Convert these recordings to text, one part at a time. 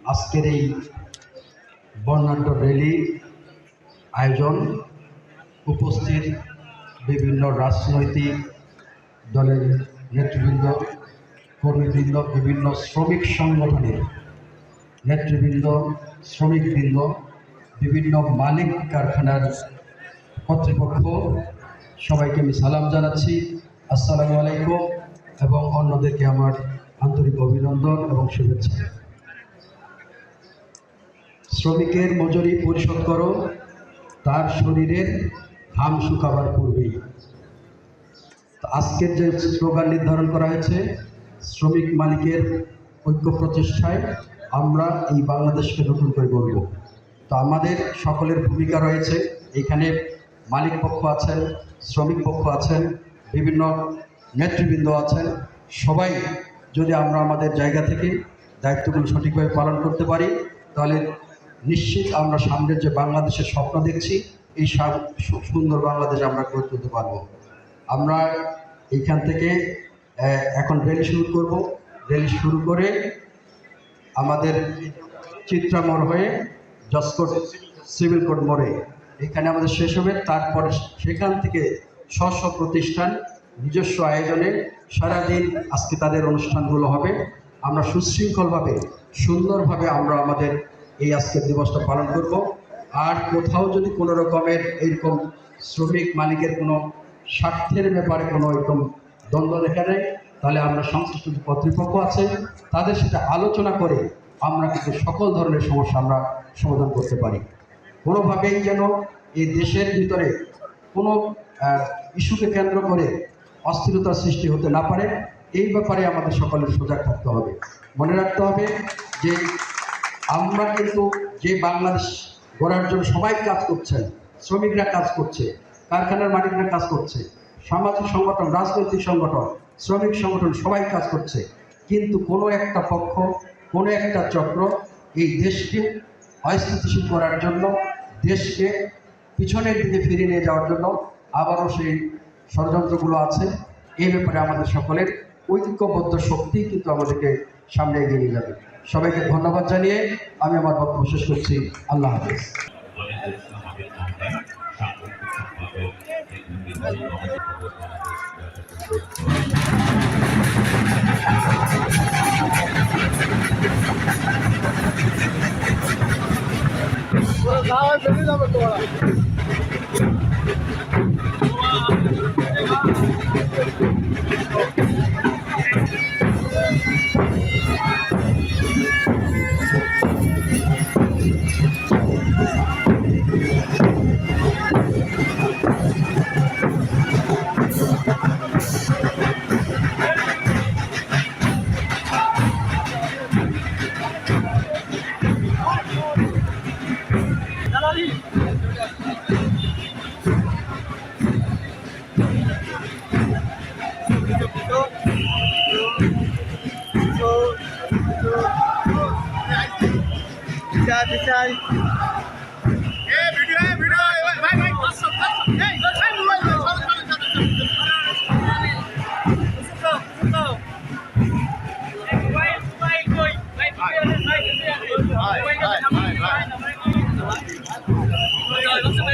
আজকের এই বর্ণাঢ্য র্যালি আয়োজন উপস্থিত বিভিন্ন রাজনৈতিক দলের নেতৃবৃন্দ, কর্মীবৃন্দ, বিভিন্ন শ্রমিক সংগঠনের নেতৃবৃন্দ, শ্রমিকবৃন্দ, বিভিন্ন মালিক কারখানার কর্তৃপক্ষ, সবাইকে আমি সালাম জানাচ্ছি। আসসালামু আলাইকুম এবং অন্যদেরকে আমার আন্তরিক অভিনন্দন এবং শুভেচ্ছা। শ্রমিকের মজুরি পরিশোধ করো, তার শরীরের ঘাম শুকাবার পূর্বেই। আজকের যে স্লোগান নির্ধারণ করা হয়েছে, শ্রমিক মালিকের ঐক্য প্রচেষ্টায় আমরা এই বাংলাদেশকে নতুন করে গড়ব। তো আমাদের সকলের ভূমিকা রয়েছে, এখানে মালিক পক্ষ আছেন, শ্রমিক পক্ষ আছেন, বিভিন্ন নেতৃবৃন্দ আছেন। সবাই যদি আমরা আমাদের জায়গা থেকে দায়িত্বগুলো সঠিকভাবে পালন করতে পারি, তাহলে নিশ্চিত আমরা সামনের যে বাংলাদেশের স্বপ্ন দেখছি, এই সুন্দর বাংলাদেশ আমরা গড়ে তুলতে পারব। আমরা এইখান থেকে এখন র্যালি শুরু করব। র্যালি শুরু করে আমাদের চিত্রামোড় হয়ে জসকোট সিভিল কোড মোড়ে, এখানে আমাদের শেষ হবে। তারপরে সেখান থেকে স্ব প্রতিষ্ঠান, নিজস্ব আয়োজনে সারাদিন আজকে তাদের অনুষ্ঠানগুলো হবে। আমরা সুশৃঙ্খলভাবে, সুন্দরভাবে আমরা আমাদের এই আজকের দিবসটা পালন করব। আর কোথাও যদি কোনো রকমের এইরকম শ্রমিক মালিকের কোনো স্বার্থের ব্যাপারে কোনো এরকম দ্বন্দ্ব দেখা দেয়, তাহলে আমরা সংশ্লিষ্ট কর্তৃপক্ষ আছে, তাদের সাথে আলোচনা করে আমরা কিন্তু সকল ধরনের সমস্যা আমরা সমাধান করতে পারি। কোনোভাবেই যেন এই দেশের ভিতরে কোনো ইস্যুকে কেন্দ্র করে অস্থিরতার সৃষ্টি হতে না পারে, এই ব্যাপারে আমাদের সকলের সজাগ থাকতে হবে। মনে রাখতে হবে যে আমরা কিন্তু যে বাংলাদেশ গড়ার জন্য সবাই কাজ করছেন শ্রমিকরা কাজ করছে, কারখানার মালিকরা কাজ করছে, সামাজিক সংগঠন, রাজনৈতিক সংগঠন, শ্রমিক সংগঠন সবাই কাজ করছে। কিন্তু কোনো একটা পক্ষ, কোনো একটা চক্র এই দেশকে অস্থিতিশীল করার জন্য, দেশকে পিছনের দিকে ফিরিয়ে নিয়ে যাওয়ার জন্য আবারও সেই ষড়যন্ত্রগুলো আছে। এই ব্যাপারে আমাদের সকলের ঐক্যবদ্ধ শক্তি কিন্তু আমাদেরকে সামনে এগিয়ে নিয়ে যাবে। সবাইকে ধন্যবাদ জানিয়ে আমি আমার বক্তব্য শেষ করছি। আল্লাহ হাফিজ। ওয়ালাইকুম আসসালাম আমাদের মহোদয়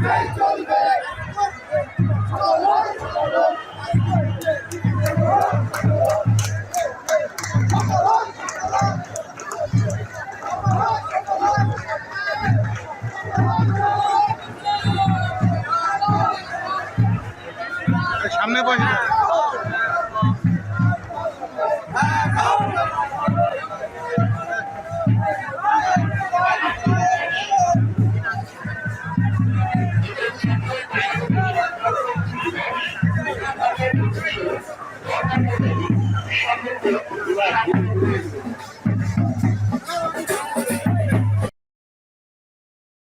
Cristo.